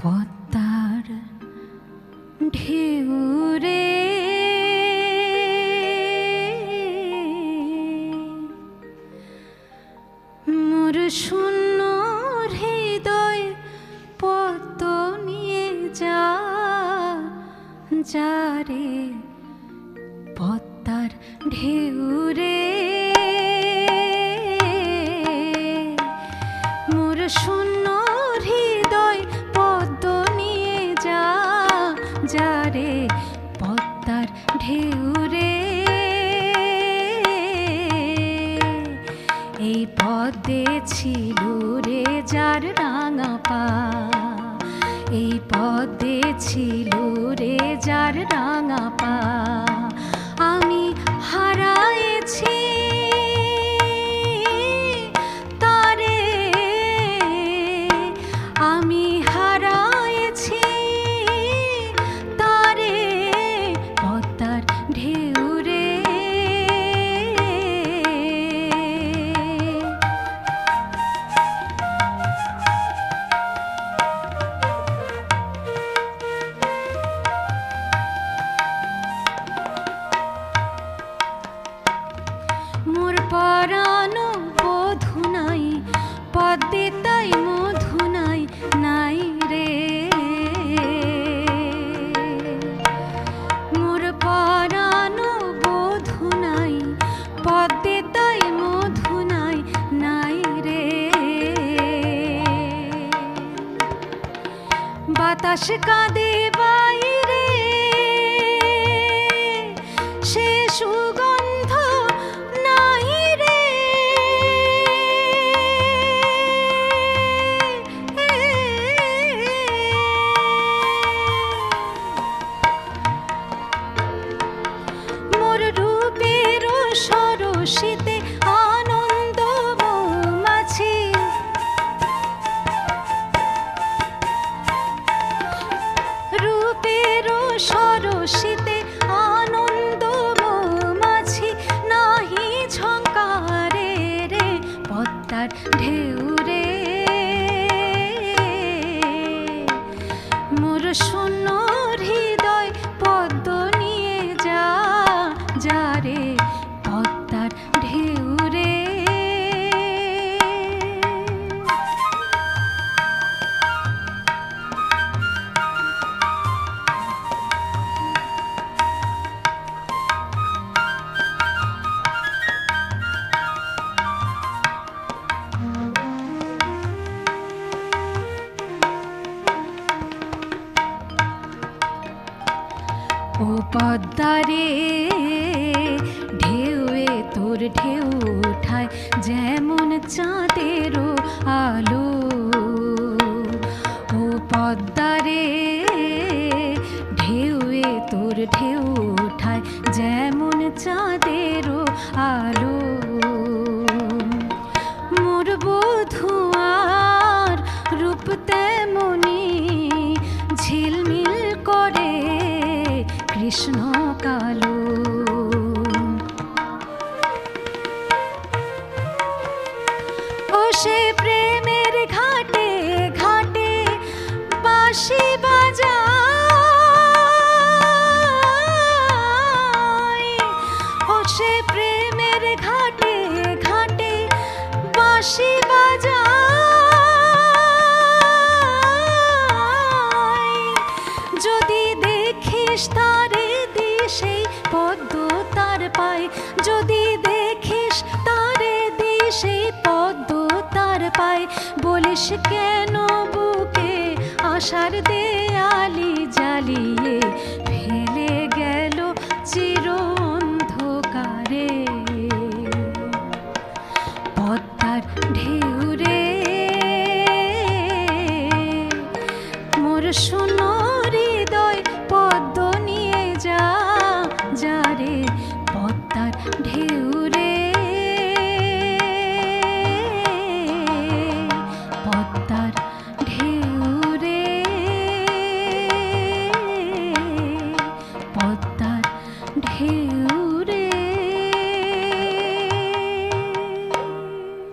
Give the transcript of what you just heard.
পদ্মার ঢেউ রে মোর শূন্য হৃদয় পদ্ম নিয়ে যা যারে পদ্মার ঢেউ এই পদে ছিল রে যার রাঙা পা। এই পদে ছিল রে যার রাঙা পা। आकाश का दे পদ্মারে ঢেউয়ে তোর ঢেউ উঠায় যেমন চাঁদেরও আলো। ও পদ্মারে ঢেউয়ে তোর ঢেউ যদি দেখিস তারে দিশে পদ্ম তার পায়, বলিস কেন বুকে আশার দেয়ালি জ্বালিয়ে ফেলে গেল চির অন্ধকারে পদ্মার ঢেউ রে মোর শোন ঢের